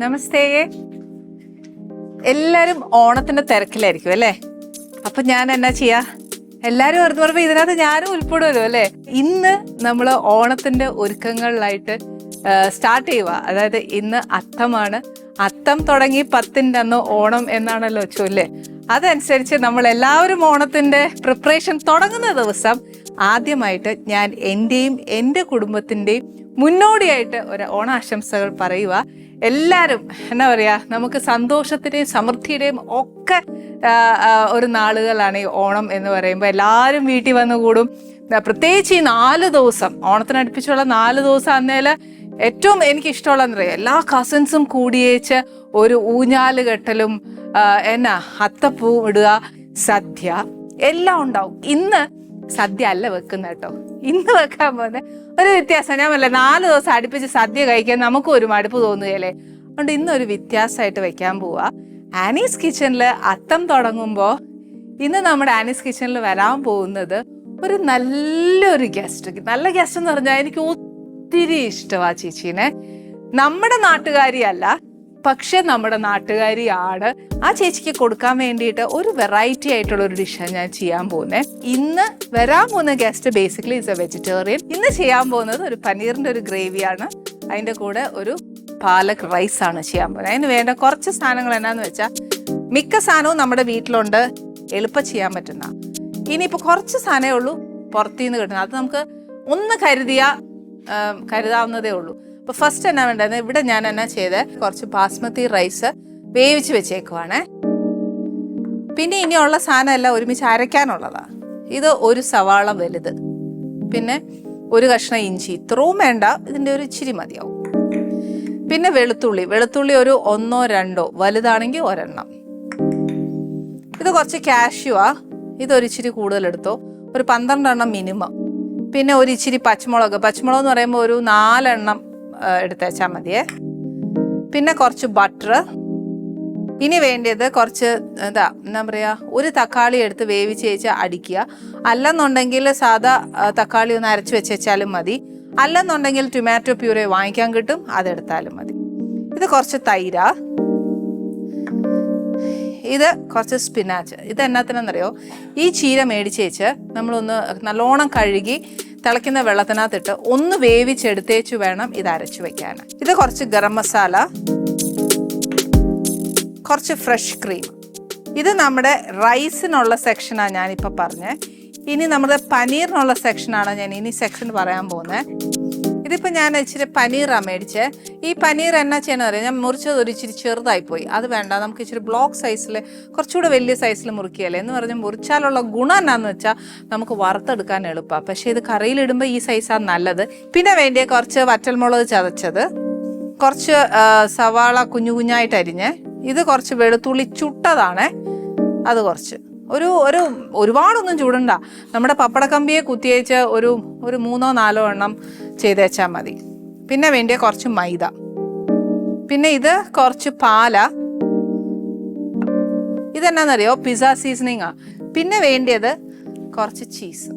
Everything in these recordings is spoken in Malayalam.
നമസ്തേ. എല്ലാരും ഓണത്തിന്റെ തിരക്കിലായിരിക്കും അല്ലേ? അപ്പൊ ഞാൻ എന്നാ ചെയ്യാ? എല്ലാരും ഓർത്ത് പറയുമ്പോ ഇതിനകത്ത് ഞാനും ഉൾപ്പെടുമല്ലോ അല്ലേ? ഇന്ന് നമ്മൾ ഓണത്തിന്റെ ഒരുക്കങ്ങളിലായിട്ട് സ്റ്റാർട്ട് ചെയ്യുക. അതായത് ഇന്ന് അത്തമാണ്. അത്തം തുടങ്ങി പത്തിന്റെ അന്ന് ഓണം എന്നാണല്ലോ ചൊല്ല് അതനുസരിച്ച് നമ്മൾ എല്ലാവരും ഓണത്തിന്റെ പ്രിപ്പറേഷൻ തുടങ്ങുന്ന ദിവസം ആദ്യമായിട്ട് ഞാൻ എന്റെയും എന്റെ കുടുംബത്തിന്റെയും മുന്നോടിയായിട്ട് ഒരു ഓണാശംസകൾ പറയുക. എല്ലാവരും എന്നാ പറയാ നമുക്ക് സന്തോഷത്തിന്റെയും സമൃദ്ധിയുടെയും ഒക്കെ ഒരു നാളുകളാണ് ഈ ഓണം എന്ന് പറയുമ്പോൾ എല്ലാവരും വീട്ടിൽ വന്ന് കൂടും. പ്രത്യേകിച്ച് ഈ നാല് ദിവസം ഓണത്തിനടുപ്പിച്ചുള്ള നാല് ദിവസം അന്നേൽ ഏറ്റവും എനിക്ക് ഇഷ്ടമുള്ളതെന്ന് പറയാം എല്ലാ കസിൻസും കൂടിയേച്ച് ഒരു ഊഞ്ഞാൽ കെട്ടലും എന്നാ അത്തപ്പൂ ഇടുക സദ്യ എല്ലാം ഉണ്ടാവും. ഇന്ന് സദ്യ അല്ല വെക്കുന്ന കേട്ടോ. ഇന്ന് വെക്കാൻ പോകുന്ന ഒരു വ്യത്യാസം. ഞാൻ പറയാം നാല് ദിവസം അടുപ്പിച്ച് സദ്യ കഴിക്കാൻ നമുക്ക് ഒരു മടുപ്പ് തോന്നുകയല്ലേ? അതുകൊണ്ട് ഒരു വ്യത്യാസമായിട്ട് വെക്കാൻ പോവാ. ആനീസ് കിച്ചണിൽ അത്തം തുടങ്ങുമ്പോൾ ഇന്ന് നമ്മുടെ ആനീസ് കിച്ചണിൽ വരാൻ പോകുന്നത് ഒരു നല്ലൊരു ഗസ്റ്റ് നല്ല ഗസ്റ്റ് എന്ന് പറഞ്ഞാൽ എനിക്ക് ഒത്തിരി ഇഷ്ടമാണ് ചേച്ചീനെ. നമ്മുടെ നാട്ടുകാരിയല്ല പക്ഷെ നമ്മുടെ നാട്ടുകാരിയാണ് ആ ചേച്ചിക്ക് കൊടുക്കാൻ വേണ്ടിയിട്ട് ഒരു വെറൈറ്റി ആയിട്ടുള്ള ഒരു ഡിഷാണ് ഞാൻ ചെയ്യാൻ പോകുന്നത് ഇന്ന് വരാൻ പോകുന്ന guest basically is a vegetarian ഇന്ന് ചെയ്യാൻ പോകുന്നത് ഒരു പനീറിന്റെ ഒരു ഗ്രേവിയാണ് അതിന്റെ കൂടെ ഒരു പാലക് റൈസ് ആണ് ചെയ്യാൻ പോകുന്നത്. അതിന് വേണ്ട കുറച്ച് സാധനങ്ങൾ എന്നാന്ന് വെച്ചാൽ മിക്ക സാധനവും നമ്മുടെ വീട്ടിലുണ്ട്. എളുപ്പം ചെയ്യാൻ പറ്റുന്ന. ഇനിയിപ്പോൾ കുറച്ച് സാധനമേ ഉള്ളൂ പുറത്തുനിന്ന് കിട്ടുന്നത്. അത് നമുക്ക് ഒന്ന് കരുതിയ കരുതാവുന്നതേ ഉള്ളൂ. അപ്പൊ ഫസ്റ്റ് എന്നാ വേണ്ടത്? ഇവിടെ ഞാൻ എന്നാ ചെയ്ത്? കുറച്ച് ബാസ്മതി റൈസ് വേവിച്ച് വെച്ചേക്കുവാണ്. പിന്നെ ഇനിയുള്ള സാധനം എല്ലാം ഒരുമിച്ച് അരയ്ക്കാനുള്ളതാ. ഇത് ഒരു സവാള വലുത്. പിന്നെ ഒരു കഷ്ണം ഇഞ്ചി. ഇത്രയും വേണ്ട. ഇതിന്റെ ഒരു ഇച്ചിരി മതിയാവും. പിന്നെ വെളുത്തുള്ളി. വെളുത്തുള്ളി ഒരു ഒന്നോ രണ്ടോ. വലുതാണെങ്കിൽ ഒരെണ്ണം. ഇത് കുറച്ച് കാഷ്യുവാ ഇതൊരു ഇച്ചിരി കൂടുതൽ എടുത്തോ ഒരു പന്ത്രണ്ടെണ്ണം മിനിമം പിന്നെ ഒരു ഇച്ചിരി പച്ചമുളക്. പച്ചമുളക് എന്ന് പറയുമ്പോൾ ഒരു നാലെണ്ണം എടുത്തേച്ചാൽ മതിയേ. പിന്നെ കുറച്ച് ബട്ടർ ഇനി വേണ്ടത് കുറച്ച് എന്താ എന്താ പറയുക ഒരു തക്കാളി എടുത്ത് വേവിച്ച് വെച്ച് അടിക്കുക. അല്ലെന്നുണ്ടെങ്കിൽ സാധാ തക്കാളി ഒന്ന് അരച്ച് വെച്ചാലും മതി. അല്ലെന്നുണ്ടെങ്കിൽ ടൊമാറ്റോ പ്യൂരെ വാങ്ങിക്കാൻ കിട്ടും അതെടുത്താലും മതി. ഇത് കുറച്ച് തൈര. ഇത് കുറച്ച് സ്പിനാച്ച് ഇത് എന്നാത്തിനെന്നറിയോ? ഈ ചീര മേടിച്ച് വെച്ച് നമ്മളൊന്ന് നല്ലോണം കഴുകി തിളയ്ക്കുന്ന വെള്ളത്തിനകത്തിട്ട് ഒന്ന് വേവിച്ചെടുത്തേച്ച് വേണം ഇത് അരച്ചു വെക്കാൻ. ഇത് കുറച്ച് ഗരം മസാല കുറച്ച് ഫ്രഷ് ക്രീം. ഇത് നമ്മുടെ റൈസിനുള്ള സെക്ഷനാണ് ഞാനിപ്പോൾ പറഞ്ഞത് ഇനി നമ്മുടെ പനീറിനുള്ള സെക്ഷനാണ് ഞാൻ ഇനി സെക്ഷൻ പറയാൻ പോകുന്നത് ഇതിപ്പോൾ ഞാൻ ഇച്ചിരി പനീറാണ് മേടിച്ചത് ഈ പനീർ എന്നാ ചെയ്യണമെന്ന് അറിയാം? ഞാൻ മുറിച്ചത് ഒരു ഇച്ചിരി ചെറുതായിപ്പോയി അത് വേണ്ട നമുക്ക് ഇച്ചിരി ബ്ലോക്ക് സൈസിൽ കുറച്ചുകൂടെ വലിയ സൈസിൽ മുറിക്കുകയല്ലേ? എന്ന് പറഞ്ഞാൽ മുറിച്ചാലുള്ള ഗുണം എന്നാന്ന് വെച്ചാൽ നമുക്ക് വറുത്തെടുക്കാൻ എളുപ്പമാണ് പക്ഷേ ഇത് കറിയിലിടുമ്പോൾ ഈ സൈസാണ് നല്ലത്. പിന്നെ വേണ്ടിയ കുറച്ച് വറ്റൽമുളക് ചതച്ചത്. കുറച്ച് സവാള കുഞ്ഞു കുഞ്ഞായിട്ട് അരിഞ്ഞ്. ഇത് കുറച്ച് വെളുത്തുള്ളി ചുട്ടതാണേ. അത് കുറച്ച്. ഒരു ഒരു ഒരുപാടൊന്നും ചൂടണ്ട. നമ്മുടെ പപ്പടക്കമ്പിയെ കുത്തിയേച്ച് ഒരു ഒരു മൂന്നോ നാലോ എണ്ണം ചെയ്തേച്ചാൽ മതി. പിന്നെ വേണ്ടിയ കുറച്ച് മൈദ. പിന്നെ ഇത് കുറച്ച് പാല. ഇതെന്നാന്നറിയോ? പിസ്സ ആ പിന്നെ വേണ്ടിയത് കുറച്ച് ചീസ്.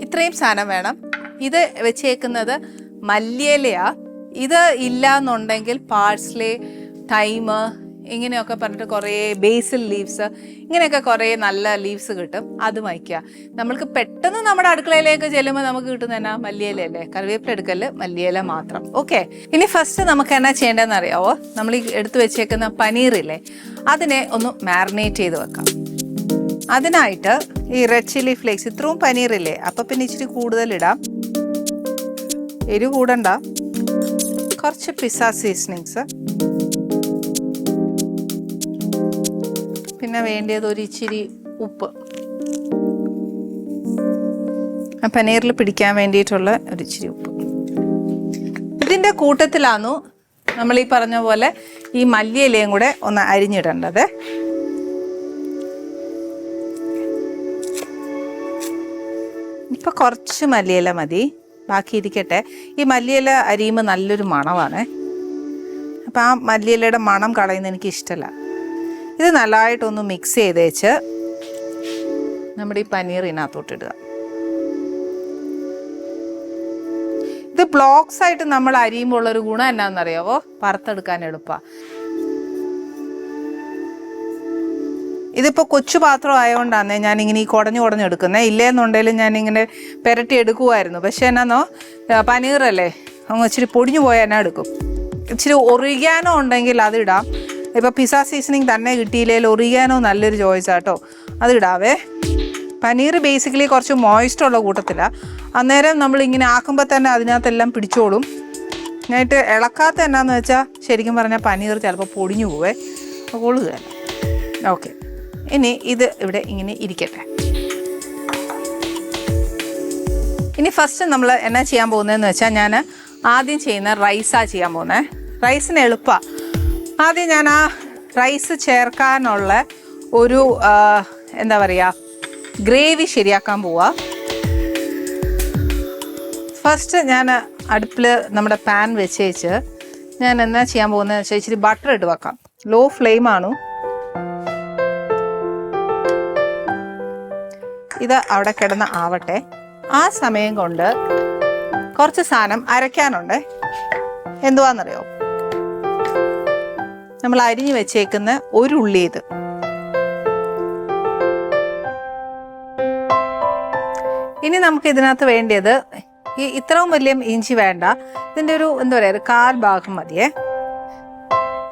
ഇത്രയും സാധനം വേണം. ഇത് വെച്ചേക്കുന്നത് മല്ലിയിലയാ. ഇത് ഇല്ല എന്നുണ്ടെങ്കിൽ പാഴ്സ്ലി തൈമ് ഇങ്ങനെയൊക്കെ പറഞ്ഞിട്ട് കുറേ ബേസിൽ ലീവ്സ് ഇങ്ങനെയൊക്കെ കുറേ നല്ല ലീവ്സ് കിട്ടും. അത് വയ്ക്കുക നമ്മൾക്ക് പെട്ടെന്ന് നമ്മുടെ അടുക്കളയിലേക്ക് ചെല്ലുമ്പോൾ നമുക്ക് കിട്ടുന്ന എന്നാ? മല്ലിയിലല്ലേ കറിവേപ്പില എടുക്കൽ മല്ലിയില മാത്രം. ഓക്കെ ഇനി ഫസ്റ്റ് നമുക്ക് എന്നാ ചെയ്യേണ്ടതെന്ന് അറിയാവോ? നമ്മൾ ഈ എടുത്തു വെച്ചേക്കുന്ന പനീറില്ലേ അതിനെ ഒന്ന് മാറിനേറ്റ് ചെയ്ത് വെക്കാം. അതിനായിട്ട് ഈ റെഡ് ചില്ലി ഫ്ലേക്സ് ഇത്രയും പനീറില്ലേ അപ്പൊ പിന്നെ ഇച്ചിരി കൂടുതൽ ഇടാം. എരിവ് കൂടണ്ട. കുറച്ച് പിസ്സ സീസണിങ്സ് പിന്നെ വേണ്ടിയത് ഒരു ഇച്ചിരി ഉപ്പ്. ആ പനീറിൽ പിടിക്കാൻ വേണ്ടിയിട്ടുള്ള ഒരു ഇച്ചിരി ഉപ്പ്. ഇതിന്റെ കൂട്ടത്തിലാന്നു നമ്മൾ ഈ പറഞ്ഞ പോലെ ഈ മല്ലിയിലയും കൂടെ ഒന്ന് അരിഞ്ഞിടേണ്ടത്. ഇപ്പൊ കുറച്ച് മല്ലിയില മതി. ബാക്കി ഇരിക്കട്ടെ. ഈ മല്ലിയില അരിയുമ്പോൾ നല്ലൊരു മണമാണ്. അപ്പം ആ മല്ലിയിലയുടെ മണം കളയുന്നത് എനിക്ക് ഇഷ്ടമല്ല ഇത് നല്ലതായിട്ടൊന്ന് മിക്സ് ചെയ്തേച്ച് നമ്മുടെ ഈ പനീർ ഇതിനകത്തോട്ടിടുക. ഇത് ബ്ലോക്സ് ആയിട്ട് നമ്മൾ അരിയുമ്പോൾ ഉള്ളൊരു ഗുണം എന്നാണെന്നറിയാവോ വറുത്തെടുക്കാൻ എളുപ്പമാണ് ഇതിപ്പോൾ കൊച്ചു പാത്രം ആയതുകൊണ്ടാണ് ഞാനിങ്ങനെ ഈ കുടഞ്ഞു കുടഞ്ഞു എടുക്കുന്നത് ഇല്ലേന്നുണ്ടെങ്കിലും ഞാനിങ്ങനെ പെരട്ടി എടുക്കുമായിരുന്നു പക്ഷേ എന്നാന്നോ പനീറല്ലേ? അങ്ങ് ഇച്ചിരി പൊടിഞ്ഞു പോയാൽ എന്നാ എടുക്കും. ഇച്ചിരി ഒറിഗാനോ ഉണ്ടെങ്കിൽ അത് ഇടാം. ഇപ്പോൾ പിസ സീസണിങ് തന്നെ കിട്ടിയില്ലെങ്കിൽ ഒറിയാനോ നല്ലൊരു ചോയ്സ് ആട്ടോ. അത് ഇടാവേ പനീർ ബേസിക്കലി കുറച്ച് മോയിസ്റ്റ് ഉള്ള കൂട്ടത്തിലാണ് അന്നേരം നമ്മൾ ഇങ്ങനെ ആക്കുമ്പോൾ തന്നെ അതിനകത്തെല്ലാം പിടിച്ചോളും. ഞാനായിട്ട് ഇളക്കാത്ത എന്നാന്ന് വെച്ചാൽ ശരിക്കും പറഞ്ഞാൽ പനീർ ചിലപ്പോൾ പൊടിഞ്ഞു പോവേ. അപ്പോൾ കൊള്ളുക ഓക്കെ. ഇനി ഇത് ഇവിടെ ഇങ്ങനെ ഇരിക്കട്ടെ. ഇനി ഫസ്റ്റ് നമ്മൾ എന്നാ ചെയ്യാൻ പോകുന്നതെന്ന് വെച്ചാൽ ഞാൻ ആദ്യം ചെയ്യുന്ന റൈസാണ് ചെയ്യാൻ പോകുന്നത് റൈസിന് എളുപ്പമാണ് ആദ്യം ഞാൻ ആ റൈസ് ചേർക്കാനുള്ള ഒരു എന്താ പറയുക ഗ്രേവി ശരിയാക്കാൻ പോവാ. ഫസ്റ്റ് ഞാൻ അടുപ്പിൽ നമ്മുടെ പാൻ വെച്ചേച്ച് ഞാൻ എന്നാ ചെയ്യാൻ പോകുന്നത് വെച്ചാൽ ഇച്ചിരി ബട്ടർ ഇട്ട് വെക്കാം. ലോ ഫ്ലെയിം ആണ്. ഇത് അവിടെ കിടന്ന് ആവട്ടെ. ആ സമയം കൊണ്ട് കുറച്ച് സാധനം അരയ്ക്കാനുണ്ട്. എന്തുവാന്നറിയോ? നമ്മൾ അരിഞ്ഞു വെച്ചേക്കുന്ന ഒരു ഉള്ളി ഇത്. ഇനി നമുക്ക് ഇതിനകത്ത് വേണ്ടിയത് ഈ ഇത്രയും വലിയ ഇഞ്ചി വേണ്ട. ഇതിന്റെ ഒരു എന്താ പറയുക ഒരു കാൽ ഭാഗം മതിയേ.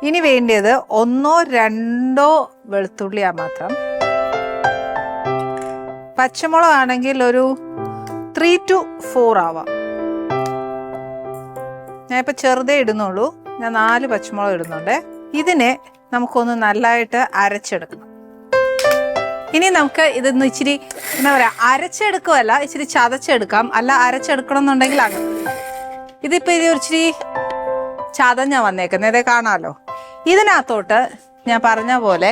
ഇനി വേണ്ടിയത് ഒന്നോ രണ്ടോ വെളുത്തുള്ളിയാ മാത്രം. പച്ചമുളക് ആണെങ്കിൽ ഒരു ത്രീ ടു ഫോർ ആവാം. ഇപ്പം ചെറുതേ ഇടുന്നുള്ളൂ. ഞാൻ നാല് പച്ചമുളക് ഇടുന്നുണ്ട്. ഇതിനെ നമുക്കൊന്ന് നല്ലതായിട്ട് അരച്ചെടുക്കണം. ഇനി നമുക്ക് ഇതൊന്ന് ഇച്ചിരി എന്താ പറയുക അരച്ചെടുക്കുമല്ല ഇച്ചിരി ചതച്ചെടുക്കാം. അല്ല അരച്ചെടുക്കണം എന്നുണ്ടെങ്കിൽ അങ്ങനെ ഇതിപ്പോൾ ഇത് ഇച്ചിരി ചതഞ്ഞാ വന്നേക്കുന്നത് ഇതേ കാണാമല്ലോ ഇതിനകത്തോട്ട് ഞാൻ പറഞ്ഞ പോലെ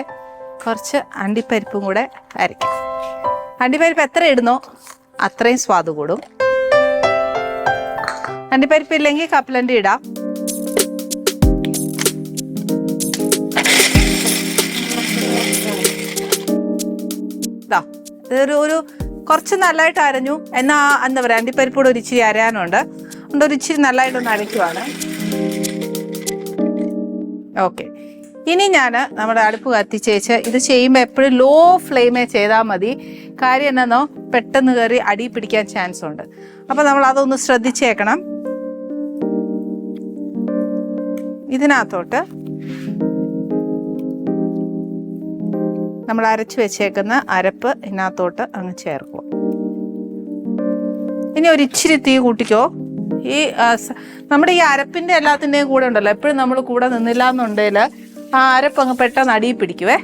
കുറച്ച് അണ്ടിപ്പരിപ്പും കൂടെ അരയ്ക്കും. അണ്ടിപ്പരിപ്പ് എത്ര ഇടുന്നോ അത്രയും സ്വാദ് കൂടും. അണ്ടിപ്പരിപ്പ് ഇല്ലെങ്കിൽ കപ്പലണ്ടി ഇടാം. ഇതൊരു ഒരു കുറച്ച് നല്ലതായിട്ട് അരഞ്ഞു. എന്നാ എന്താ പറയുക കൂടെ ഒരു ഇച്ചിരി അരയാനുണ്ട്. അതുകൊണ്ട് ഒരു ഇച്ചിരി നല്ലതായിട്ടൊന്ന് അരയ്ക്കുവാണ്. ഓക്കെ. ഇനി ഞാൻ നമ്മുടെ അടുപ്പ് കത്തിച്ചേച്ച് ഇത് ചെയ്യുമ്പോൾ എപ്പോഴും ലോ ഫ്ലെയിമേ ചെയ്താൽ മതി. കാര്യം എന്നാന്നോ പെട്ടെന്ന് കയറി അടി പിടിക്കാൻ ചാൻസ് ഉണ്ട്. അപ്പോൾ നമ്മൾ അതൊന്ന് ശ്രദ്ധിച്ചേക്കണം. ഇതിനകത്തോട്ട് നമ്മൾ അരച്ച് വെച്ചേക്കുന്ന അരപ്പ് ഇതിനകത്തോട്ട് അങ്ങ് ചേർക്കുക. ഇനി ഒരു ഇച്ചിരി തീ കൂട്ടിക്കോ. ഈ നമ്മുടെ ഈ അരപ്പിന്റെ എല്ലാത്തിന്റെയും കൂടെ ഉണ്ടല്ലോ. എപ്പോഴും നമ്മൾ കൂടെ നിന്നില്ല എന്നുണ്ടെങ്കിൽ ആ അരപ്പ് അങ്ങ് പെട്ടെന്ന് അടിയിൽ പിടിക്കുവേ.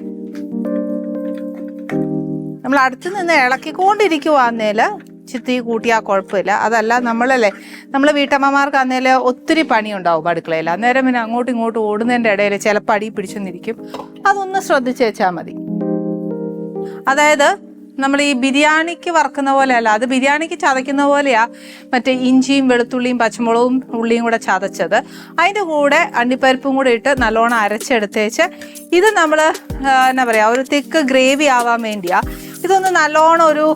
നമ്മൾ അടുത്ത് നിന്ന് ഇളക്കിക്കൊണ്ടിരിക്കുവാന്നേൽ ചിത്തി കൂട്ടിയാൽ കുഴപ്പമില്ല. അതല്ല നമ്മളല്ലേ നമ്മൾ വീട്ടമ്മമാർക്ക് അന്നേൽ ഒത്തിരി പണിയുണ്ടാവും അടുക്കളയിൽ അന്നേരം പിന്നെ അങ്ങോട്ടും ഇങ്ങോട്ടും ഓടുന്നതിന്റെ ഇടയിൽ ചിലപ്പോൾ അടി പിടിച്ചെന്നിരിക്കും. അതൊന്ന് ശ്രദ്ധിച്ച് വെച്ചാൽ മതി. അതായത് നമ്മൾ ഈ ബിരിയാണിക്ക് വറക്കുന്ന പോലെയല്ല അത് ബിരിയാണിക്ക് ചതയ്ക്കുന്ന പോലെയാ മറ്റേ ഇഞ്ചിയും വെളുത്തുള്ളിയും പച്ചമുളകും ഉള്ളിയും കൂടെ ചതച്ചത്. അതിന്റെ കൂടെ അണ്ടിപ്പരിപ്പും കൂടെ ഇട്ട് നല്ലോണം അരച്ചെടുത്തേച്ച് ഇത് നമ്മൾ എന്നാ പറയുക ഒരു തിക്ക് ഗ്രേവി ആവാൻ വേണ്ടിയാ. ഇതൊന്ന് നല്ലോണം ഒരു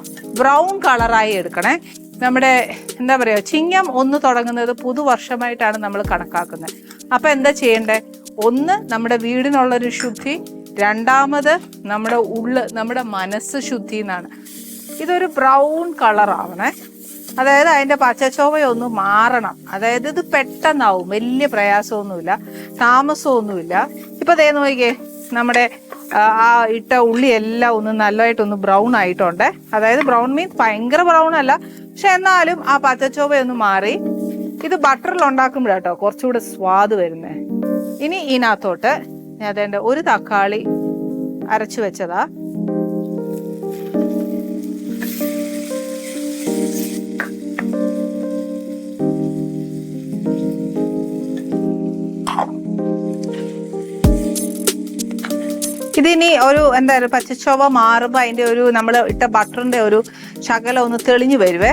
ബ്രൗൺ കളറായി എടുക്കണേ. നമ്മുടെ എന്താ പറയുക ചിങ്ങം ഒന്ന് തുടങ്ങുന്നത് പുതുവർഷമായിട്ടാണ് നമ്മൾ കണക്കാക്കുന്നത്. അപ്പം എന്താ ചെയ്യേണ്ടത് ഒന്ന് നമ്മുടെ വീടിനുള്ളൊരു ശുദ്ധി രണ്ടാമത് നമ്മുടെ ഉള്ള് നമ്മുടെ മനസ്സ് ശുദ്ധി എന്നാണ് ഇതൊരു ബ്രൗൺ കളർ ആവണേ അതായത് അതിന്റെ പച്ചച്ചോവയൊന്ന് മാറണം. അതായത് ഇത് പെട്ടെന്നാവും. വലിയ പ്രയാസമൊന്നുമില്ല. താമസമൊന്നുമില്ല. ഇപ്പൊ ദേ നോക്കിക്കേ നമ്മുടെ ആ, ഇട്ട ഉള്ളിയെല്ലാം ഒന്ന് നല്ലതായിട്ടൊന്ന് ബ്രൗൺ ആയിട്ടുണ്ട്. അതായത് ബ്രൗൺ മീൻസ് ഭയങ്കര ബ്രൗൺ അല്ല. പക്ഷെ എന്നാലും ആ പച്ചച്ചോവയൊന്ന് മാറി. ഇത് ബട്ടറിൽ ഉണ്ടാക്കുമ്പോഴാട്ടോ കുറച്ചുകൂടെ സ്വാദ് വരുന്നേ. ഇനി ഇതിനകത്തോട്ട് അതേണ്ട ഒരു തക്കാളി അരച്ചു വെച്ചതാ. ഇതിനി ഒരു എന്താ പറയുക പച്ചച്ചോവ മാറുമ്പോൾ അതിന്റെ ഒരു നമ്മൾ ഇട്ട ബട്ടറിന്റെ ഒരു ശകലം ഒന്ന് തെളിഞ്ഞു വരുവേ.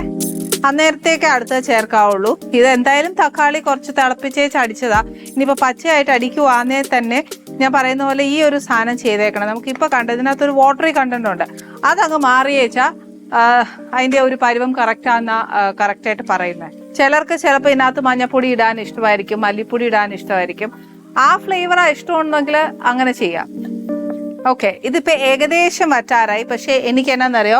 അന്നേരത്തേക്ക് അടുത്ത് ചേർക്കാവുള്ളൂ. ഇത് എന്തായാലും തക്കാളി കുറച്ച് തിളപ്പിച്ചേച്ച് അടിച്ചതാ ഇനിയിപ്പോ പച്ചയായിട്ട് അടിക്കുവാന്നേ തന്നെ ഞാൻ പറയുന്ന പോലെ ഈ ഒരു സാധനം ചെയ്തേക്കണം. നമുക്ക് ഇപ്പൊ ഇതിനകത്ത് ഒരു വാട്ടറി കണ്ടന്റ് ഉണ്ട്. അതങ്ങ് മാറിയേച്ചാ അതിന്റെ ഒരു പരുവം കറക്റ്റ് ആയിട്ട് പറയുന്നത് ചിലർക്ക് ചിലപ്പോൾ ഇതിനകത്ത് മഞ്ഞപ്പൊടി ഇടാൻ ഇഷ്ടമായിരിക്കും മല്ലിപ്പൊടി ഇടാൻ ഇഷ്ടമായിരിക്കും. ആ ഫ്ലേവർ ഇഷ്ടമുണ്ടെങ്കിൽ അങ്ങനെ ചെയ്യാം. ഓക്കെ ഇതിപ്പോ ഏകദേശം വറ്റാറായി. പക്ഷെ എനിക്ക് എന്നാന്നറിയോ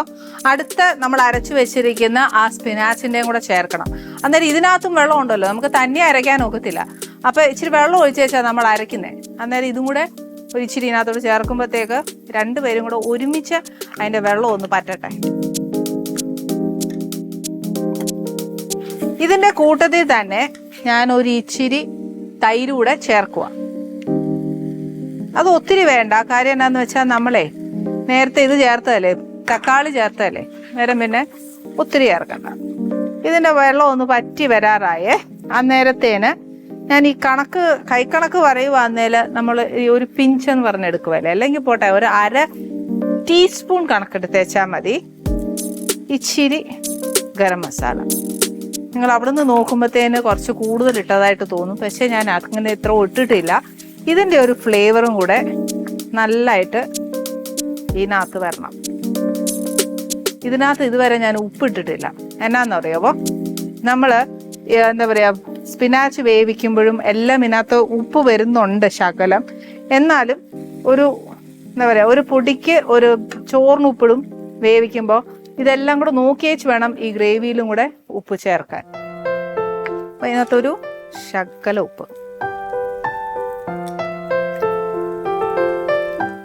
അടുത്ത നമ്മൾ അരച്ചു വെച്ചിരിക്കുന്ന ആ സ്പിനാച്ചിന്റെയും കൂടെ ചേർക്കണം. അന്നേരം ഇതിനകത്തും വെള്ളം ഉണ്ടല്ലോ നമുക്ക് തന്നെ അരയ്ക്കാൻ ഒക്കത്തില്ല. അപ്പൊ ഇച്ചിരി വെള്ളം ഒഴിച്ച് വെച്ചാൽ നമ്മൾ അരയ്ക്കുന്നത് അന്നേരം ഇതും കൂടെ ഒരു ഇച്ചിരി ഇതിനകത്തോട് ചേർക്കുമ്പോഴത്തേക്ക് രണ്ടുപേരും കൂടെ ഒരുമിച്ച് അതിന്റെ വെള്ളം ഒന്ന് പറ്റട്ടെ. ഇതിന്റെ കൂട്ടത്തിൽ തന്നെ ഞാൻ ഒരു ഇച്ചിരി തൈരൂടെ ചേർക്കുക അത് ഒത്തിരി വേണ്ട. കാര്യം എന്നാന്ന് വെച്ചാൽ നമ്മളെ നേരത്തെ ഇത് ചേർത്തതല്ലേ? തക്കാളി ചേർത്തതല്ലേ? നേരം പിന്നെ ഒത്തിരി ചേർക്കണ്ട. ഇതിന്റെ വെള്ളം ഒന്ന് പറ്റി വരാറായേ. അന്നേരത്തേന് ഞാൻ ഈ കണക്ക് കൈക്കണക്ക് പറയുവാന്നേൽ നമ്മൾ ഈ ഒരു പിഞ്ച് എന്ന് പറഞ്ഞെടുക്കുമല്ലേ അല്ലെങ്കിൽ പോട്ടെ ഒരു അര ടീസ്പൂൺ കണക്കെടുത്ത് വെച്ചാൽ മതി. ഇച്ചിരി ഗരം മസാല. നിങ്ങൾ അവിടെ നിന്ന് നോക്കുമ്പോഴത്തേന് കുറച്ച് കൂടുതൽ ഇട്ടതായിട്ട് തോന്നും. പക്ഷെ ഞാൻ അങ്ങനെ ഇത്ര ഇട്ടിട്ടില്ല. ഇതിന്റെ ഒരു ഫ്ലേവറും കൂടെ നല്ലതായിട്ട് ഇതിനകത്ത് വരണം. ഇതിനകത്ത് ഇതുവരെ ഞാൻ ഉപ്പിട്ടിട്ടില്ല. എന്നാന്ന് അറിയാവോ നമ്മൾ എന്താ പറയുക സ്പിനാച്ച് വേവിക്കുമ്പോഴും എല്ലാം ഇതിനകത്ത് ഉപ്പ് വരുന്നുണ്ട് ശകലം. എന്നാലും ഒരു എന്താ പറയുക ഒരു പൊടിക്ക് ഒരു ചോറിന് ഉപ്പിടും വേവിക്കുമ്പോൾ ഇതെല്ലാം കൂടെ നോക്കിയേച്ച് വേണം ഈ ഗ്രേവിയിലും കൂടെ ഉപ്പ് ചേർക്കാൻ. അപ്പം ഇതിനകത്തൊരു ശകല ഉപ്പ്.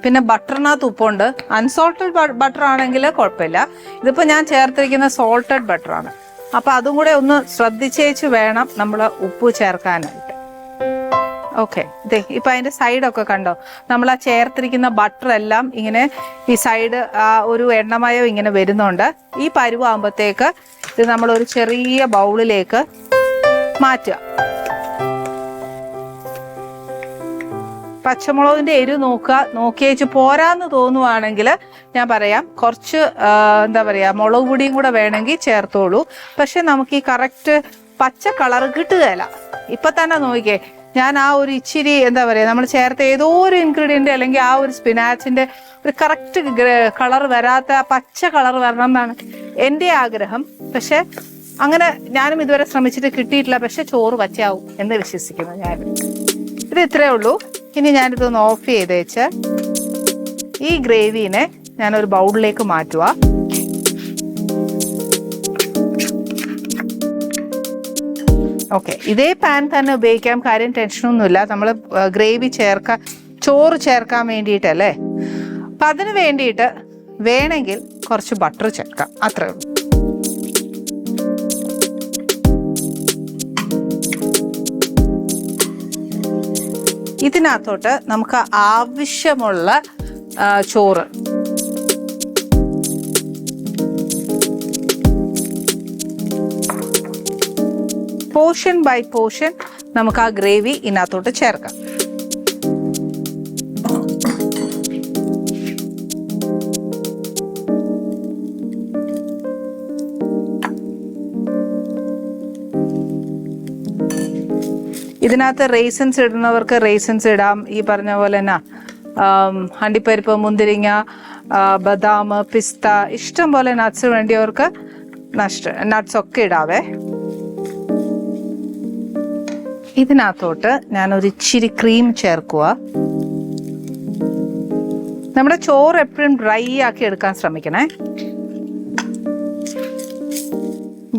പിന്നെ ബട്ടറിനകത്ത് ഉപ്പുണ്ട്. അൺസോൾട്ടഡ് ബട്ടർ ആണെങ്കിൽ കുഴപ്പമില്ല. ഇതിപ്പോൾ ഞാൻ ചേർത്തിരിക്കുന്ന സോൾട്ടഡ് ബട്ടറാണ്. അപ്പോൾ അപ്പം അതും കൂടെ ഒന്ന് ശ്രദ്ധിച്ചേച്ച് വേണം നമ്മൾ ഉപ്പ് ചേർക്കാനായിട്ട്. ഓക്കെ ഇതേ ഇപ്പം അതിന്റെ സൈഡൊക്കെ കണ്ടോ? നമ്മൾ ആ ചേർത്തിരിക്കുന്ന ബട്ടർ എല്ലാം ഇങ്ങനെ ഈ സൈഡ് ഒരു എണ്ണമയം ഇങ്ങനെ വരുന്നുണ്ട്. ഈ പരുവാകുമ്പോഴത്തേക്ക് ഇത് നമ്മൾ ഒരു ചെറിയ ബൗളിലേക്ക് മാറ്റുക. പച്ചമുളകിന്റെ എരിവ് നോക്കുക നോക്കിയേച്ച് പോരാന്ന് തോന്നുവാണെങ്കിൽ ഞാൻ പറയാം കുറച്ച് എന്താ പറയുക മുളക് പൊടിയും കൂടെ വേണമെങ്കിൽ ചേർത്തോളൂ. പക്ഷെ നമുക്ക് ഈ കറക്റ്റ് പച്ച കളർ കിട്ടുകയില്ല. ഇപ്പൊ തന്നെ നോക്കിക്കേ ഞാൻ ആ ഒരു ഇച്ചിരി എന്താ പറയുക നമ്മൾ ചേർത്ത ഏതോ ഒരു ഇൻഗ്രീഡിയന്റ് അല്ലെങ്കിൽ ആ ഒരു സ്പിനാച്ചിന്റെ ഒരു കറക്റ്റ് കളർ വരാത്ത പച്ച കളർ വരണം എന്നാണ് എന്റെ ആഗ്രഹം. പക്ഷെ അങ്ങനെ ഞാനും ഇതുവരെ ശ്രമിച്ചിട്ട് കിട്ടിയിട്ടില്ല. പക്ഷെ ചോറ് പച്ചയാവും എന്ന് വിശ്വസിക്കുന്നു ഞാൻ ഇത് ഇത്രയേ ഉള്ളൂ. ഇനി ഞാനിതൊന്ന് ഓഫ് ചെയ്ത് വെച്ച് ഈ ഗ്രേവിനെ ഞാനൊരു ബൗളിലേക്ക് മാറ്റുക ഓക്കെ ഇതേ പാൻ തന്നെ ഉപയോഗിക്കാം കാര്യം ടെൻഷനൊന്നുമില്ല നമ്മൾ ഗ്രേവി ചേർക്കാൻ ചോറ് ചേർക്കാൻ വേണ്ടിയിട്ടല്ലേ? അപ്പം അതിന് വേണ്ടിയിട്ട് വേണമെങ്കിൽ കുറച്ച് ബട്ടർ ചേർക്കാം അത്രേ ഉള്ളൂ. ഇതിനകത്തോട്ട് നമുക്ക് ആവശ്യമുള്ള ചോറ്. പോർഷൻ ബൈ പോർഷൻ നമുക്ക് ആ ഗ്രേവി ഇതിനകത്തോട്ട് ചേർക്കാം. ഇതിനകത്ത് റേസൻസ് ഇടുന്നവർക്ക് റേസൻസ് ഇടാം. ഈ പറഞ്ഞ പോലെ തന്നെ ഹണ്ടിപ്പരിപ്പ് മുന്തിരിങ്ങ ബദാം പിസ്ത ഇഷ്ടം പോലെ നട്ട്സ് വേണ്ടിയവർക്ക് നഷ്ട നട്ട്സ് ഒക്കെ ഇടാവേ. ഇതിനകത്തോട്ട് ഞാൻ ഒരു ഇച്ചിരി ക്രീം ചേർക്കുക നമ്മുടെ ചോറ് എപ്പോഴും ഡ്രൈ ആക്കി എടുക്കാൻ ശ്രമിക്കണേ.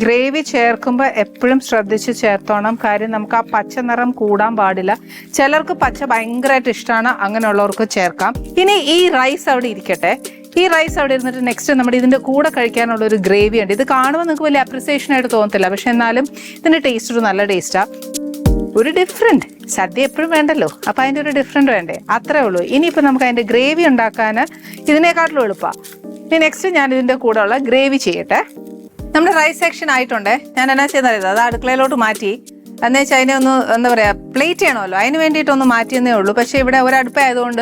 ഗ്രേവി ചേർക്കുമ്പോൾ എപ്പോഴും ശ്രദ്ധിച്ച് ചേർത്തോണം. കാര്യം നമുക്ക് ആ പച്ച നിറം കൂടാൻ പാടില്ല. ചിലർക്ക് പച്ച ഭയങ്കരമായിട്ട് ഇഷ്ടമാണ് അങ്ങനെയുള്ളവർക്ക് ചേർക്കാം. ഇനി ഈ റൈസ് അവിടെ ഇരിക്കട്ടെ. ഈ റൈസ് അവിടെ ഇരുന്നിട്ട് നെക്സ്റ്റ് നമ്മുടെ ഇതിന്റെ കൂടെ കഴിക്കാനുള്ള ഒരു ഗ്രേവി ഉണ്ട്. ഇത് കാണുമ്പോൾ നിങ്ങൾക്ക് വലിയ അപ്രിസിയേഷൻ ആയിട്ട് തോന്നത്തില്ല. പക്ഷെ എന്നാലും ഇതിന്റെ ടേസ്റ്റ് ഒരു നല്ല ടേസ്റ്റാണ് ഒരു ഡിഫറെന്റ് സദ്യ എപ്പോഴും വേണ്ടല്ലോ. അപ്പോൾ അതിന്റെ ഒരു ഡിഫറെന്റ് വേണ്ടേ? അത്രേ ഉള്ളൂ. ഇനിയിപ്പോൾ നമുക്ക് അതിന്റെ ഗ്രേവി ഉണ്ടാക്കാൻ ഇതിനേക്കാട്ടിലും എളുപ്പമാണ് ഇനി നെക്സ്റ്റ് ഞാൻ ഇതിന്റെ കൂടെ ഉള്ള ഗ്രേവി ചെയ്യട്ടെ. നമ്മുടെ റൈസ് സെക്ഷൻ ആയിട്ടുണ്ട്. ഞാൻ എന്നാ ചെയ്യുന്നത്? അത് അടുക്കളയിലോട്ട് മാറ്റി. എന്ന് വെച്ചാൽ അതിനെ ഒന്ന് എന്താ പറയാ പ്ലേറ്റ് ചെയ്യണമല്ലോ. അതിന് വേണ്ടിയിട്ടൊന്ന് മാറ്റിയെന്നേ ഉള്ളൂ. പക്ഷെ ഇവിടെ ഒരടുപ്പായതുകൊണ്ട്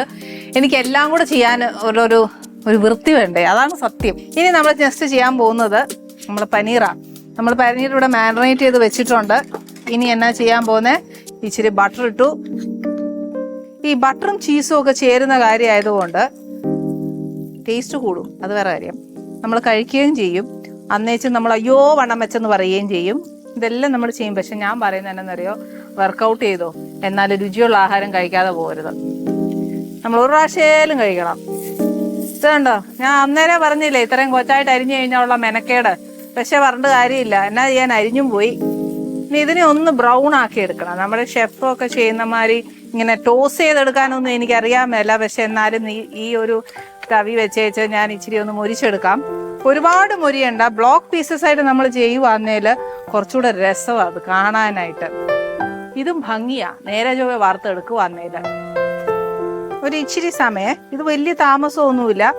എനിക്ക് എല്ലാം കൂടെ ചെയ്യാൻ ഒരു ഒരു വൃത്തി വേണ്ടേ? അതാണ് സത്യം. ഇനി നമ്മൾ ജസ്റ്റ് ചെയ്യാൻ പോകുന്നത് നമ്മൾ പനീറാണ് നമ്മൾ പനീർ ഇവിടെ മാരിനേറ്റ് ചെയ്ത് വെച്ചിട്ടുണ്ട്. ഇനി എന്നാ ചെയ്യാൻ പോകുന്നത് ഇച്ചിരി ബട്ടർ ഇട്ടു. ഈ ബട്ടറും ചീസും ഒക്കെ ചേരുന്ന കാര്യമായതുകൊണ്ട് ടേസ്റ്റ് കൂടും. അത് വേറെ കാര്യം. നമ്മൾ കഴിക്കുകയും ചെയ്യും. അന്നേച്ച് നമ്മൾ അയ്യോ വണ്ണം വെച്ചെന്ന് പറയുകയും ചെയ്യും. ഇതെല്ലാം നമ്മൾ ചെയ്യും. പക്ഷെ ഞാൻ പറയുന്നത് എന്നറിയോ വർക്കൗട്ട് ചെയ്തോ. എന്നാൽ രുചിയുള്ള ആഹാരം കഴിക്കാതെ പോകരുത്. നമ്മൾ ഒരു പ്രാവശ്യം കഴിക്കണം. ഇതുണ്ടോ ഞാൻ അന്നേരം പറഞ്ഞില്ലേ ഇത്രയും കൊച്ചായിട്ട് അരിഞ്ഞു കഴിഞ്ഞാൽ ഉള്ള മെനക്കേട്. പക്ഷെ പറഞ്ഞിട്ട് കാര്യമില്ല. എന്നാ ചെയ്യാൻ? അരിഞ്ഞും പോയി. ഇനി ഇതിനെ ഒന്ന് ബ്രൗൺ ആക്കി എടുക്കണം. നമ്മുടെ ഷെഫൊക്കെ ചെയ്യുന്ന മാതിരി ഇങ്ങനെ ടോസ് ചെയ്തെടുക്കാനൊന്നും എനിക്ക് അറിയാൻ മേല. പക്ഷെ എന്നാലും ഈ ഒരു തവി വെച്ചേച്ച് ഞാൻ ഇച്ചിരി ഒന്ന് മുരിച്ചെടുക്കാം. ഒരുപാട് മുരിയണ്ട. ബ്ലോക്ക് പീസസ് ആയിട്ട് നമ്മൾ ചെയ്യുവാന്നേൽ കുറച്ചുകൂടെ രസമാണ്. അത് കാണാനായിട്ട്. ഇതും ഭംഗിയാ. നേരെ ചൊവ്വ വാർത്തെടുക്കുവാന്നേൽ ഒരു ഇച്ചിരി സമയം. ഇത് വലിയ താമസമൊന്നുമില്ല.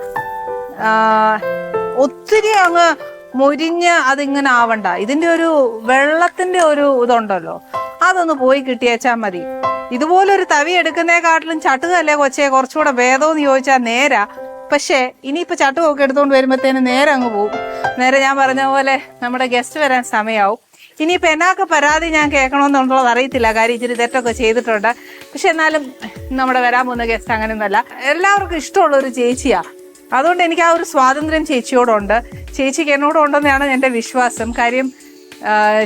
ഒത്തിരി അങ്ങ് മുരിഞ്ഞ് അതിങ്ങനെ ആവണ്ട. ഇതിന്റെ ഒരു വെള്ളത്തിന്റെ ഒരു ഇതുണ്ടല്ലോ. അതൊന്ന് പോയി കിട്ടിയേച്ചാൽ മതി. ഇതുപോലൊരു തവി എടുക്കുന്നേക്കാട്ടിലും ചട്ടുകല്ലേ കൊച്ചേ? കുറച്ചുകൂടെ ഭേദമെന്ന് ചോദിച്ചാൽ നേരാ. പക്ഷേ ഇനിയിപ്പോൾ ചട്ടുമൊക്കെ എടുത്തുകൊണ്ട് വരുമ്പോഴത്തേന് നേരെ അങ്ങ് പോകും. നേരെ ഞാൻ പറഞ്ഞ പോലെ നമ്മുടെ ഗസ്റ്റ് വരാൻ സമയമാവും ഇനിയിപ്പോൾ എന്നാക്കെ പരാതി ഞാൻ കേൾക്കണമെന്നുള്ളത് അറിയത്തില്ല. കാര്യം ഇച്ചിരി തെറ്റൊക്കെ ചെയ്തിട്ടുണ്ട്. പക്ഷെ എന്നാലും നമ്മുടെ വരാൻ പോകുന്ന ഗസ്റ്റ് അങ്ങനെയൊന്നുമല്ല. എല്ലാവർക്കും ഇഷ്ടമുള്ള ഒരു ചേച്ചിയാണ് അതുകൊണ്ട് എനിക്ക് ആ ഒരു സ്വാതന്ത്ര്യം ചേച്ചിയോടുണ്ട്. ചേച്ചിക്ക് എന്നോടുണ്ടെന്നാണ് എന്റെ വിശ്വാസം. കാര്യം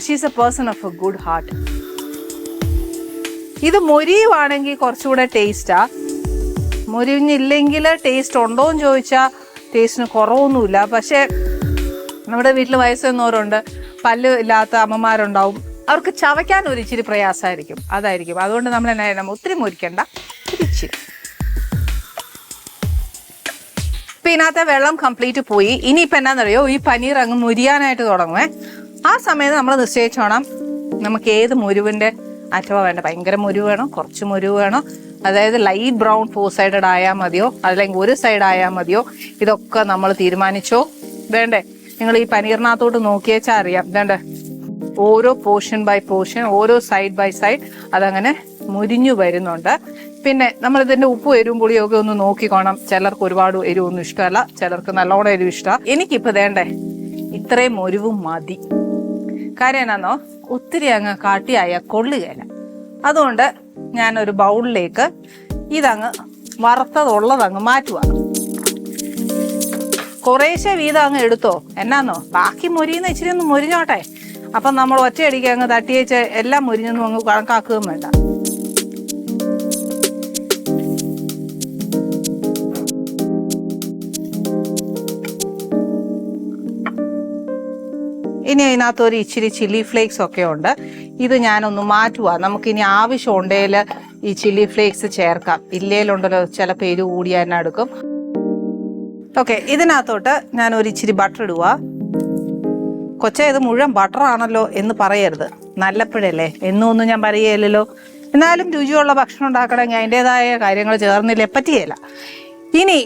she's a person of a good heart ഇത് മൊരിയുവാണെങ്കിൽ കുറച്ചുകൂടെ ടേസ്റ്റാ മുരിഞ്ഞില്ലെങ്കിൽ ടേസ്റ്റ് ഉണ്ടോ എന്ന് ചോദിച്ചാൽ ടേസ്റ്റിന് കുറവൊന്നുമില്ല. പക്ഷേ നമ്മുടെ വീട്ടിൽ വയസ്സെന്നവരുണ്ട് പല്ല് ഇല്ലാത്ത അമ്മമാരുണ്ടാവും. അവർക്ക് ചവയ്ക്കാൻ ഒരു ഇച്ചിരി പ്രയാസമായിരിക്കും. അതായിരിക്കും. അതുകൊണ്ട് നമ്മൾ എന്നാ നമ്മൾ ഒത്തിരി മുരിക്കണ്ട. ഇച്ചിരി. ഇപ്പം ഇതിനകത്തെ വെള്ളം കംപ്ലീറ്റ് പോയി. ഇനിയിപ്പോൾ എന്നാന്നറിയോ? ഈ പനീർ അങ്ങ് മുരിയാനായിട്ട് തുടങ്ങുവേ. ആ സമയത്ത് നമ്മൾ നിശ്ചയിച്ചോണം. നമുക്ക് ഏത് മുരുവിന്റെ അറ്റവ വേണ്ട ഭയങ്കര മുരുവ് വേണോ. കുറച്ച് മുരുവ് വേണോ. അതായത് ലൈറ്റ് ബ്രൗൺ ഫോർ സൈഡഡ് ആയാൽ മതിയോ? അല്ലെങ്കിൽ ഒരു സൈഡ് ആയാൽ മതിയോ? ഇതൊക്കെ നമ്മൾ തീരുമാനിച്ചോ? വേണ്ടേ? നിങ്ങൾ ഈ പനീറിനകത്തോട്ട് നോക്കിയേച്ചാൽ അറിയാം. വേണ്ടേ? ഓരോ പോർഷൻ ബൈ പോർഷൻ ഓരോ സൈഡ് ബൈ സൈഡ് അതങ്ങനെ മുരിഞ്ഞു വരുന്നുണ്ട്. പിന്നെ നമ്മൾ ഇതിന്റെ ഉപ്പും എരിവും പുളിയും ഒക്കെ ഒന്ന് നോക്കിക്കോണം ചിലർക്ക് ഒരുപാട് എരിവൊന്നും ഇഷ്ടമല്ല ചിലർക്ക് നല്ലോണം എരിവ് ഇഷ്ടമാണ് എനിക്കിപ്പോ വേണ്ടേ? ഇത്രയും ഒരുവും മതി. കാര്യം എന്നാന്നോ? ഒത്തിരി അങ്ങ് കാട്ടിയായ കൊള്ളുകയില്ല അതുകൊണ്ട് ഞാൻ ഒരു ബൗളിലേക്ക് ഇതങ്ങ് വറുത്തതുള്ളതങ്ങ് മാറ്റുക കുറേശ്ശെ വീതം അങ്ങ് എടുത്തോ? എന്നാന്നോ? ബാക്കി മുരിയുന്ന ഇച്ചിരി ഒന്ന് മുരിഞ്ഞോട്ടെ. അപ്പം നമ്മൾ ഒറ്റയടിക്ക് അങ്ങ് തട്ടിയേച്ച് എല്ലാം മുരിഞ്ഞൊന്നും അങ്ങ് കണക്കാക്കുകയും വേണ്ട. ഇനി അതിനകത്ത് ഒരു ഇച്ചിരി ചില്ലി ഫ്ലേക്സ് ഒക്കെ ഉണ്ട്. ഇത് ഞാനൊന്ന് മാറ്റുക നമുക്കിനി ആവശ്യം ഉണ്ടെങ്കിൽ ഈ ചില്ലി ഫ്ലേക്സ് ചേർക്കാം. ഇല്ലേലുണ്ടല്ലോ ചില പേര് കൂടി എടുക്കും. ഓക്കെ ഇതിനകത്തോട്ട് ഞാൻ ഒരു ഇച്ചിരി ബട്ടർ ഇടുക കൊച്ചേ ഇത് മുഴുവൻ ബട്ടർ ആണല്ലോ എന്ന് പറയരുത്. നല്ലപ്പോഴല്ലേ? എന്നും ഒന്നും ഞാൻ പറയുകയില്ലല്ലോ എന്നാലും രുചിയുള്ള ഭക്ഷണം ഉണ്ടാക്കണമെങ്കിൽ അതിന്റെതായ കാര്യങ്ങൾ ചേർന്നില്ലേ? പറ്റിയല്ല ഇനി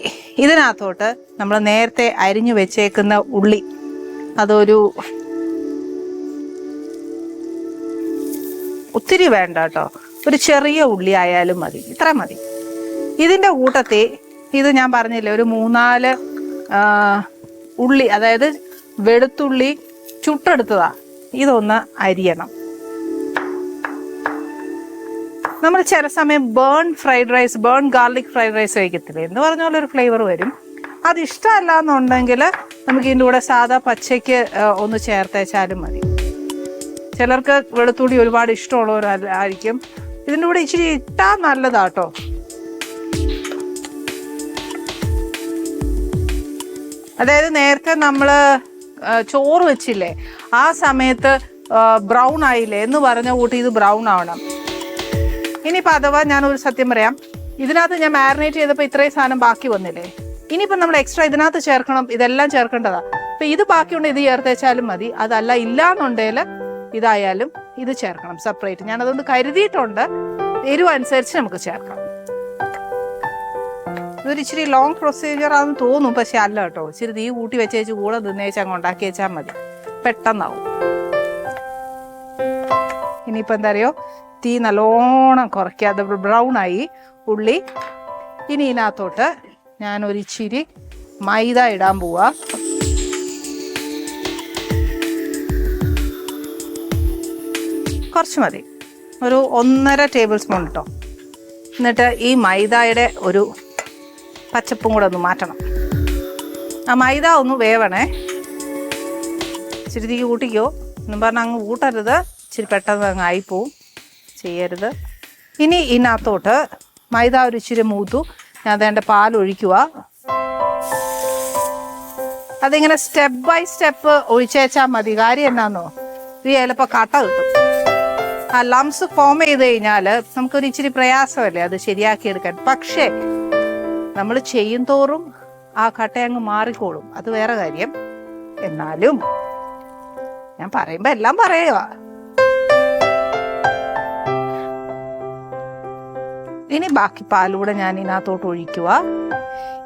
ഇതിനകത്തോട്ട് നമ്മൾ നേരത്തെ അരിഞ്ഞു വെച്ചേക്കുന്ന ഉള്ളി. അതൊരു ഒത്തിരി വേണ്ട കേട്ടോ ഒരു ചെറിയ ഉള്ളി ആയാലും മതി. ഇത്ര മതി. ഇതിന്റെ കൂട്ടത്തിൽ ഇത് ഞാൻ പറഞ്ഞില്ലേ ഒരു മൂന്നാൽ ഉള്ളി അതായത് വെളുത്തുള്ളി ചുട്ടെടുത്തതാ. ഇതൊന്ന് അരിയണം. നമ്മൾ ചില സമയം burn fried rice burn garlic fried rice കഴിക്കത്തില്ലേ? എന്ന് പറഞ്ഞ ഒരു ഫ്ലേവർ വരും. അത് ഇഷ്ടമല്ല എന്നുണ്ടെങ്കിൽ നമുക്ക് ഇതിന്റെ കൂടെ സാധാ പച്ചയ്ക്ക് ഒന്ന് ചേർത്തേച്ചാലും മതി. ചിലർക്ക് വെളുത്തുള്ളി ഒരുപാട് ഇഷ്ടമുള്ളവരായിരിക്കും. ഇതിന്റെ കൂടെ ഇച്ചിരി ഇട്ടാൽ നല്ലതാട്ടോ. അതായത് നേരത്തെ നമ്മൾ ചോറ് വെച്ചില്ലേ ആ സമയത്ത് ബ്രൗൺ ആയില്ലേ എന്ന് പറഞ്ഞ കൂട്ടി ഇത് ബ്രൗൺ ആവണം. ഇനിയിപ്പോൾ അഥവാ ഞാനൊരു സത്യം പറയാം ഇതിനകത്ത് ഞാൻ മാരിനേറ്റ് ചെയ്തപ്പോൾ ഇത്രയും സാധനം ബാക്കി വന്നില്ലേ? ഇനിയിപ്പോൾ നമ്മൾ എക്സ്ട്രാ ഇതിനകത്ത് ചേർക്കണം ഇതെല്ലാം ചേർക്കേണ്ടതാണ് അപ്പം ഇത് ബാക്കിയുണ്ട് ഇത് ചേർത്തേച്ചാലും മതി. അതല്ല ഇല്ലാന്നുണ്ടെങ്കിൽ ഇതായാലും ഇത് ചേർക്കണം സെപ്പറേറ്റ് ഞാൻ അതൊന്ന് കരുതിയിട്ടുണ്ട്. എരിവ് അനുസരിച്ച് നമുക്ക് ചേർക്കാം. ഇതൊരു ഇച്ചിരി ലോങ് പ്രൊസീജിയർ ആണെന്ന് തോന്നും പക്ഷെ അല്ല കേട്ടോ. ഇച്ചിരി തീ കൂട്ടി വെച്ചേച്ച് കൂടെ നിന്നേച്ച് അങ്ങ് ഉണ്ടാക്കി വെച്ചാൽ മതി. പെട്ടെന്നാവും. ഇനിയിപ്പോൾ എന്താ അറിയോ തീ നല്ലോണം കുറയ്ക്കാതെ ബ്രൗൺ ആയി. ഉള്ളി. ഇനി ഇതിനകത്തോട്ട് ഞാനൊരിച്ചിരി മൈദ ഇടാൻ പോവാ. കുറച്ച് മതി. ഒരു ഒന്നര ടേബിൾ സ്പൂൺ കേട്ടോ എന്നിട്ട് ഈ മൈദയുടെ ഒരു പച്ചപ്പും കൂടെ ഒന്ന് മാറ്റണം. ആ മൈദ ഒന്ന് വേവണേ. തീ കൂട്ടിക്കോ. എന്നും പറഞ്ഞാൽ അങ്ങ് കൂട്ടരുത്. ഇച്ചിരി പെട്ടെന്ന് അങ്ങ് ആയിപ്പോവും. ചെയ്യരുത്. ഇനി ഇതിനകത്തോട്ട് മൈദ ഒരു ഇച്ചിരി മൂത്തു. ഞാൻ അതേണ്ട പാൽ ഒഴിക്കുക. അതിങ്ങനെ സ്റ്റെപ്പ് ബൈ സ്റ്റെപ്പ് ഒഴിച്ചേച്ചാൽ മതി. കാര്യം എന്നാന്നോ? ഇത് ചിലപ്പോൾ കട്ട കിട്ടും. ആ ലംസ് ഫോം ചെയ്ത് കഴിഞ്ഞാൽ നമുക്കൊരു ഇച്ചിരി പ്രയാസമല്ലേ അത് ശരിയാക്കിയെടുക്കാൻ പക്ഷേ നമ്മൾ ചെയ്യും തോറും ആ കട്ട അങ്ങ് മാറിക്കോളും. അത് വേറെ കാര്യം. എന്നാലും ഞാൻ പറയുമ്പോ എല്ലാം പറയുക. ഇനി ബാക്കി പാലൂടെ ഞാൻ ഇതിനകത്തോട്ട് ഒഴിക്കുക.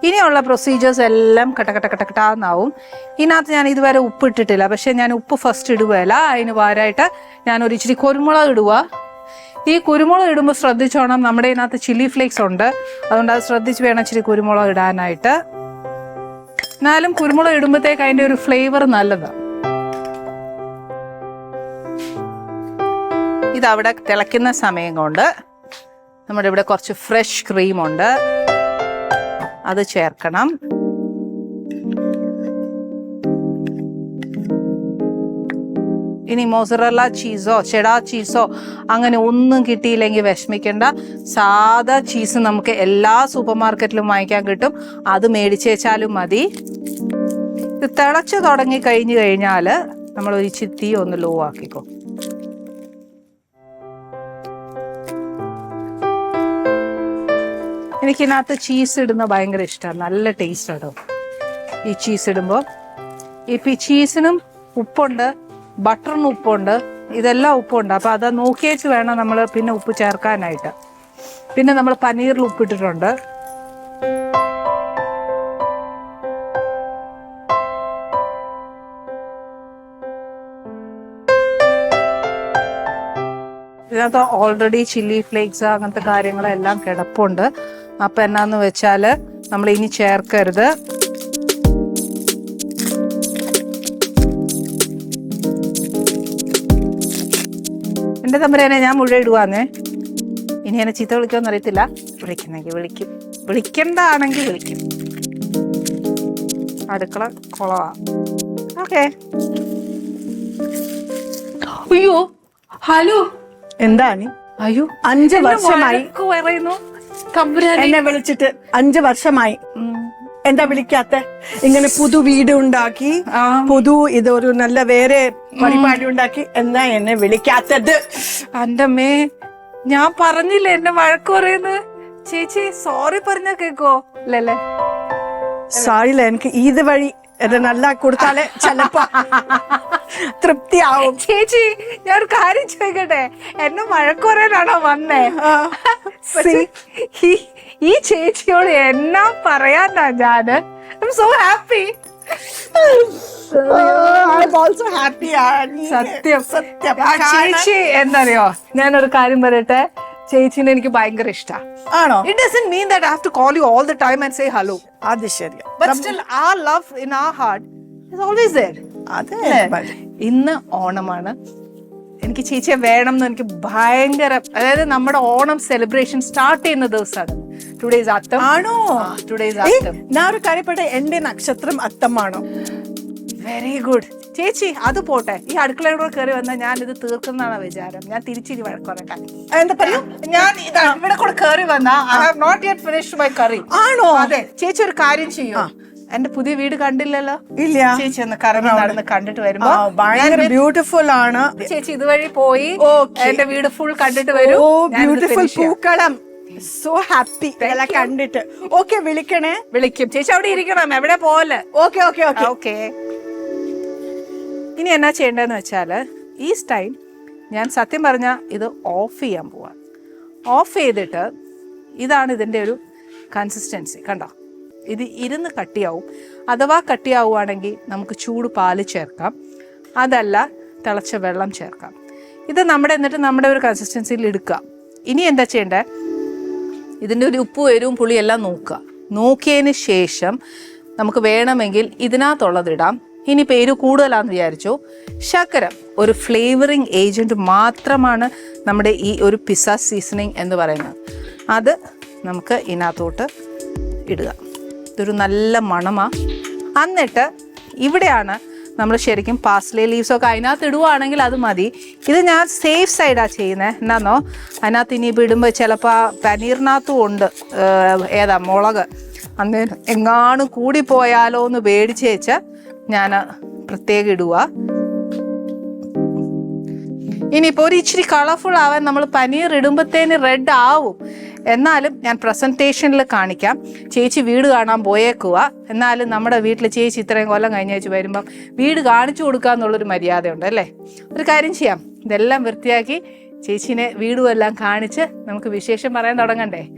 ഇനിയുള്ള പ്രൊസീജിയേഴ്സ് എല്ലാം കട്ടക്കട്ട കട്ടക്കട്ടാന്നാവും കട്ട ഇതിനകത്ത് ഞാൻ ഇതുവരെ ഉപ്പ് ഇട്ടിട്ടില്ല. പക്ഷെ ഞാൻ ഉപ്പ് ഫസ്റ്റ് ഇടുകയല്ല. അതിന് പകരമായിട്ട് ഞാൻ ഒരു ഇച്ചിരി കുരുമുളക് ഇടുക ഈ കുരുമുളക് ഇടുമ്പോൾ ശ്രദ്ധിച്ചോണം. നമ്മുടെ ഇതിനകത്ത് ചില്ലി ഫ്ലേക്സ് ഉണ്ട്. അതുകൊണ്ട് അത് ശ്രദ്ധിച്ച് വേണം ഇച്ചിരി കുരുമുളക് ഇടാനായിട്ട്. എന്നാലും കുരുമുളക് ഇടുമ്പോഴത്തേക്ക് അതിന്റെ ഒരു ഫ്ലേവർ നല്ലതാണ് ഇതവിടെ തിളയ്ക്കുന്ന സമയം കൊണ്ട് നമ്മുടെ ഇവിടെ കുറച്ച് ഫ്രഷ് ക്രീമുണ്ട് അത് ചേർക്കണം. ഇനി മോസറല്ല ചീസോ ചെടാ ചീസോ അങ്ങനെ ഒന്നും കിട്ടിയില്ലെങ്കിൽ വിഷമിക്കേണ്ട. സാധാ ചീസ് നമുക്ക് എല്ലാ സൂപ്പർ മാർക്കറ്റിലും വാങ്ങിക്കാൻ കിട്ടും. അത് മേടിച്ചേച്ചാലും മതി. ഇത് തിളച്ച് തുടങ്ങി കഴിഞ്ഞു കഴിഞ്ഞാൽ നമ്മൾ ഒരു ചിത്തി ഒന്ന് ലോ ആക്കിക്കോ. എനിക്കിനകത്ത് ചീസ് ഇടുന്ന ഭയങ്കര ഇഷ്ടമാണ് നല്ല ടേസ്റ്റ് കേട്ടോ ഈ ചീസ് ഇടുമ്പോൾ ഇപ്പം ഈ ചീസിനും ഉപ്പുണ്ട് ബട്ടറിന് ഉപ്പുണ്ട് ഇതെല്ലാം ഉപ്പുണ്ട്. അപ്പോൾ അത് നോക്കിയേച്ച് വേണം നമ്മൾ പിന്നെ ഉപ്പ് ചേർക്കാനായിട്ട്. പിന്നെ നമ്മൾ പനീറിൽ ഉപ്പിട്ടിട്ടുണ്ട്. ഇതിനകത്ത് ഓൾറെഡി ചില്ലി ഫ്ലേക്സ് അങ്ങനത്തെ കാര്യങ്ങളെല്ലാം കിടപ്പുണ്ട്. അപ്പൊ എന്നാന്ന് വെച്ചാൽ നമ്മൾ ഇനി ചേർക്കരുത്. എന്റെ തമ്പുരാനെ ഞാൻ മുഴുവൻ ഇടുവാന്നേ. ഇനി എന്നെ ചീത്ത വിളിക്കുമെന്ന് അറിയത്തില്ല. വിളിക്കുന്നെങ്കിൽ വിളിക്കും. വിളിക്കേണ്ടതാണെങ്കിൽ വിളിക്കും. അടുക്കള കുളവാ. ഓക്കെ. അയ്യോ ഹലോ. എന്താണ് അയ്യോ അഞ്ച് വർഷമായി. പറയുന്നു. എന്നെ വിളിച്ചിട്ട് അഞ്ചു വർഷമായി. എന്താ വിളിക്കാത്ത? ഇങ്ങനെ പുതു വീട് ഉണ്ടാക്കി. പുതു ഇതൊരു നല്ല വേറെ പരിപാടി ഉണ്ടാക്കി എന്നാ എന്നെ വിളിക്കാത്തത്. എന്റെ മേ ഞാൻ പറഞ്ഞില്ലേ എന്നെ വഴക്ക് പറയുന്നത് ചേച്ചി സോറി പറഞ്ഞ കേക്കോ? അല്ലല്ലേ? സാരില്ല എനിക്ക് ഇത് വഴി ഇത് നല്ല കൊടുത്താലേ ചിലപ്പോ തൃപ്തിയാവും. ചേച്ചി ഞാൻ ഒരു കാര്യം ചോദിക്കട്ടെ? എന്നെ മഴക്കുറയിലാണോ വന്നേ? ഈ- ചേച്ചിയോട് എന്നാ പറയാനാ ഞാൻ? So happy. സത്യം. സത്യം. ചേച്ചി എന്നറിയോ? ഞാനൊരു കാര്യം പറയട്ടെ? ചേച്ചിനെ എനിക്ക് ഭയങ്കര ഇഷ്ടമാണ് ആണോ? It mean that and say hello. അത് ശരിയാ. But still, our love in our heart is always there. അതെ ഇന്ന് ഓണമാണ്. എനിക്ക് ചേച്ചിയെ വേണം എന്ന് എനിക്ക് ഭയങ്കര അതായത് നമ്മുടെ ഓണം സെലിബ്രേഷൻ സ്റ്റാർട്ട് ചെയ്യുന്ന ദിവസമാണ്. ടുഡേസ് അത്തം. ആണോ? ടുഡേസ് അത്തം. ഞാൻ ഒരു കാര്യപ്പെട്ട എന്റെ നക്ഷത്രം അത്തമാണോ? വെരി ഗുഡ് ചേച്ചി അത് പോട്ടെ. ഈ അടുക്കളയോടെ കയറി വന്നാൽ ഞാൻ ഇത് തീർക്കുന്നതാണ് വിചാരം. ഞാൻ തിരിച്ചിരി വഴക്കുറക്കാൻ എന്താ പറയൂ? ഞാൻ ഇവിടെ കൂടെ കയറി വന്നാ I have not yet finished my curry ആണോ? അതെ. ചേച്ചി ഒരു കാര്യം ചെയ്യൂ. എന്റെ പുതിയ വീട് കണ്ടില്ലല്ലോ? ഇല്ല. ചേച്ചി ഒന്ന് കറങ്ങി നടന്ന് കണ്ടിട്ട് വരുമ്പോ ഭയങ്കര ബ്യൂട്ടിഫുൾ ആണ്. ചേച്ചി ഇതുവഴി പോയി. എന്റെ വീട് ഫുൾ കണ്ടിട്ട് വരും. ഓ ബ്യൂട്ടിഫുൾ പൂക്കളം. സോ ഹാപ്പി ഇതെല്ലാം കണ്ടിട്ട്. ഓക്കെ വിളിക്കണേ. വിളിക്കും. ചേച്ചി അവിടെ ഇരിക്കണം. എവിടെ പോലെ ഓക്കെ ഓക്കെ ഓക്കെ ഓക്കെ ഇനി എന്നാ ചെയ്യേണ്ടതെന്ന് വെച്ചാൽ ഈ സ്റ്റൈൽ ഞാൻ സത്യം പറഞ്ഞാൽ ഇത് ഓഫ് ചെയ്യാൻ പോവാണ് ഓഫ് ചെയ്തിട്ട് ഇതാണ് ഇതിന്റെ ഒരു കൺസിസ്റ്റൻസി കണ്ടോ? ഇത് ഇരുന്ന് കട്ടിയാവും. അഥവാ കട്ടിയാവുകയാണെങ്കിൽ നമുക്ക് ചൂട് പാൽ ചേർക്കാം. അതല്ല തിളച്ച വെള്ളം ചേർക്കാം. ഇത് നമ്മുടെ എന്നിട്ട് നമ്മുടെ ഒരു കൺസിസ്റ്റൻസിയിൽ എടുക്കുക. ഇനി എന്താ ചെയ്യേണ്ടത് ഇതിന്റെ ഒരു ഉപ്പ് എരിവും പുളിയെല്ലാം നോക്കുക. നോക്കിയതിന് ശേഷം നമുക്ക് വേണമെങ്കിൽ ഇതിനകത്തുള്ളത് ഇടാം. ഇനി പേര് കൂടുതലാന്ന് വിചാരിച്ചു. ശർക്കര ഒരു ഫ്ലേവറിങ് ഏജന്റ് മാത്രമാണ് നമ്മുടെ ഈ ഒരു പിസ്സ സീസണിങ് എന്ന് പറയുന്നത്. അത് നമുക്ക് ഇതിനകത്തോട്ട് ഇടുക. ഇതൊരു നല്ല മണമാണ് എന്നിട്ട് ഇവിടെയാണ് നമ്മൾ ശരിക്കും പാസ്ലേ ലീവ്സൊക്കെ അതിനകത്ത് ഇടുവാണെങ്കിൽ അത് മതി. ഇത് ഞാൻ സേഫ് സൈഡാണ് ചെയ്യുന്നത് എന്നാന്നോ? അതിനകത്ത് ഇനിയിപ്പോൾ ഇടുമ്പോൾ ചിലപ്പോൾ പനീറിനകത്തും ഉണ്ട് ഏതാ മുളക്. അന്ന് എങ്ങാനും കൂടിപ്പോയാലോ എന്ന് പേടിച്ച് വെച്ച് ഞാൻ പ്രത്യേകം ഇടുക ഇനിയിപ്പോൾ ഒരു ഇച്ചിരി കളർഫുൾ ആവാൻ നമ്മൾ പനീർ ഇടുമ്പോഴത്തേന് റെഡ് ആവും. എന്നാലും ഞാൻ പ്രസന്റേഷനിൽ കാണിക്കാം. ചേച്ചി വീട് കാണാൻ പോയേക്കുക എന്നാലും നമ്മുടെ വീട്ടിൽ ചേച്ചി ഇത്രയും കൊല്ലം കഴിഞ്ഞ ചേച്ചി വരുമ്പം വീട് കാണിച്ചു കൊടുക്കുക എന്നുള്ളൊരു മര്യാദയുണ്ട് അല്ലേ? ഒരു കാര്യം ചെയ്യാം. ഇതെല്ലാം വൃത്തിയാക്കി ചേച്ചീനെ വീടുമെല്ലാം കാണിച്ച് നമുക്ക് വിശേഷം പറയാൻ തുടങ്ങണ്ടേ?